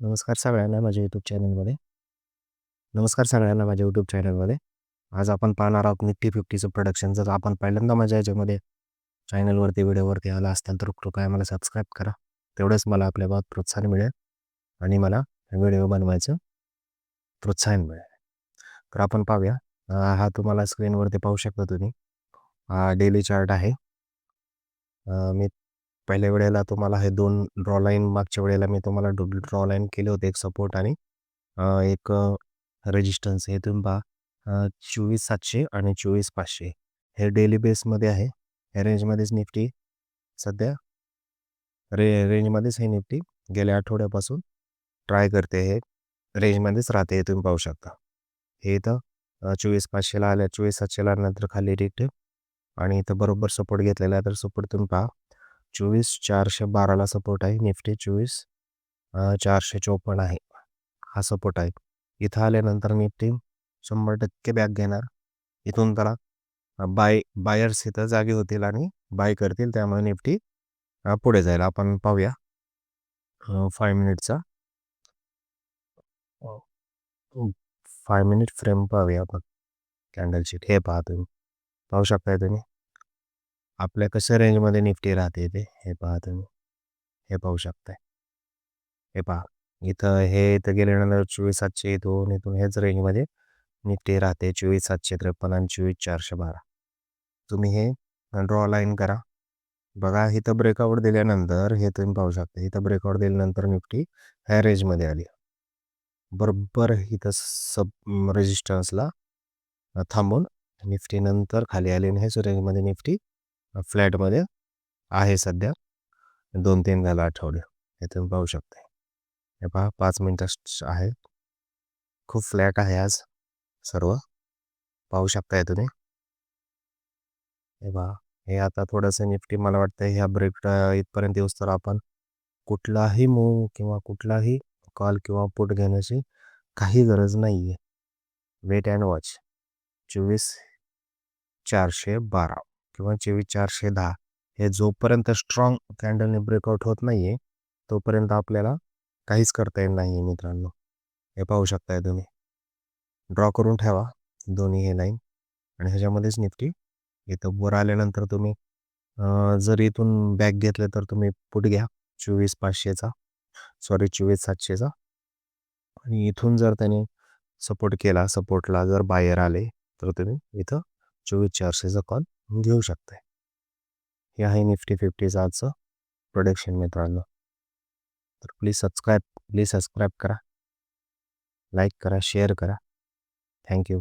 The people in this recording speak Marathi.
नमस्कार सगळ्यांना माझ्या यूट्यूब चॅनलमध्ये नमस्कार सगळ्यांना माझ्या यूट्यूब चॅनलमध्ये आज आपण पाहणार आहोत निफ्टी फिफ्टीचं प्रोडक्शन जर आपण पहिल्यांदा माझ्या याच्यामध्ये चॅनलवरती व्हिडिओवरती आला असताल तर कृपया मला सबस्क्राईब करा. तेवढंच मला आपल्या बाबत प्रोत्साहन मिळेल आणि मला व्हिडिओ बनवायचं प्रोत्साहन मिळेल. तर आपण पाहूया. हा तुम्हाला स्क्रीनवरती पाहू शकता तुम्ही. हा डेली चार्ट आहे. मी पहिल्या वेळेला तुम्हाला हे दोन ड्रॉ लाईन मागच्या वेळेला मी तुम्हाला ड्रॉ लाईन केले होते एक सपोर्ट आणि एक रेजिस्टन्स हे तुम्ही पहा. चोवीस सातशे आणि चोवीस पाचशे. हे डेली बेसमध्ये आहे. ह्या रेंजमध्येच निफ्टी सध्या रे रेंजमध्येच हे निफ्टी. गेल्या आठवड्यापासून ट्राय करते हे. रेंजमध्येच राहते हे तुम्ही पाहू शकता. हे इथं चोवीस पाचशेला आल्या. चोवीस सातशेला नंतर खाली रिक्ट आणि इथं बरोबर सपोर्ट घेतलेला आहे. तर सपोर्ट तुम्ही पहा. चोवीस चारशे बाराला सपोर्ट आहे. निफ्टी चोवीस चारशे चोपन्न आहे. हा सपोर्ट आहे. इथं आल्यानंतर निफ्टी शंभर टक्के बॅक घेणार. इथून त्याला बाय बायर्स इथं जागे होतील आणि बाय करतील. त्यामुळे निफ्टी पुढे जाईल. आपण पाहूया फाय मिनिटचा फाय मिनिट फ्रेम पाहूया आपण. कॅन्डल हे पाहा तुम्ही. पाहू शकताय तुम्ही? आपल्या कशा रेंजमध्ये निफ्टी राहते ते हे पहा तुम्ही. हे पाहू शकताय. हे पहा इथं हे इथं गेल्यानंतर चोवीस सातशे दोन इथून हेच रेंजमध्ये निफ्टी राहते चोवीस सातशे त्रेपन्न आणि चोवीस चारशे बारा. तुम्ही हे ड्रॉ लाईन करा. बघा इथं ब्रेकआउट दिल्यानंतर हे तुम्ही पाहू शकता इथं ब्रेकआउट दिल्यानंतर निफ्टी ह्या रेंजमध्ये आली. बरोबर इथं सब रेजिस्टन्सला थांबून निफ्टी नंतर खाली आली आणि हेच रेंजमध्ये निफ्टी फ्लॅटमध्ये आहे सध्या. दोन तीन झालं आठवडे हे तुम्ही पाहू शकता. हे पहा पाच मिनटं आहे खूप फ्लॅट आहे आज. सर्व. पाहू शकताय तुम्ही. हे पहा हे आता थोडंसं निफ्टी मला वाटतं ह्या ब्रेक इथपर्यंत येऊस तर आपण कुठलाही मूव किंवा कुठलाही कॉल किंवा पुट घेण्याची काही गरज नाही आहे वेट अँड वॉच. चोवीस चारशे बारा. किंवा चोवीस चारशे दहा हे जोपर्यंत स्ट्रॉंग कॅन्डलने ब्रेकआउट होत नाही आहे तोपर्यंत आपल्याला काहीच करता येत नाही आहे मित्रांनो. हे पाहू शकताय तुम्ही. ड्रॉ करून ठेवा दोन्ही हे लाईन आणि ह्याच्यामध्येच निफ्टी इथं वर आल्यानंतर तुम्ही जर इथून बॅग घेतलं तर तुम्ही पुट घ्या. चोवीस पाचशेचा सॉरी चोवीस सातशेचा आणि इथून जर त्याने सपोर्ट केला सपोर्टला जर बायर आले तर तुम्ही इथं चोवीस चारशेचा कॉल घेऊ शकताय हे आहे निफ्टी फिफ्टीचं आजचं प्रोडक्शन मित्रांनो. तर प्लीज सबस्क्राईब प्लीज सबस्क्राईब करा. लाईक करा शेअर करा. Thank you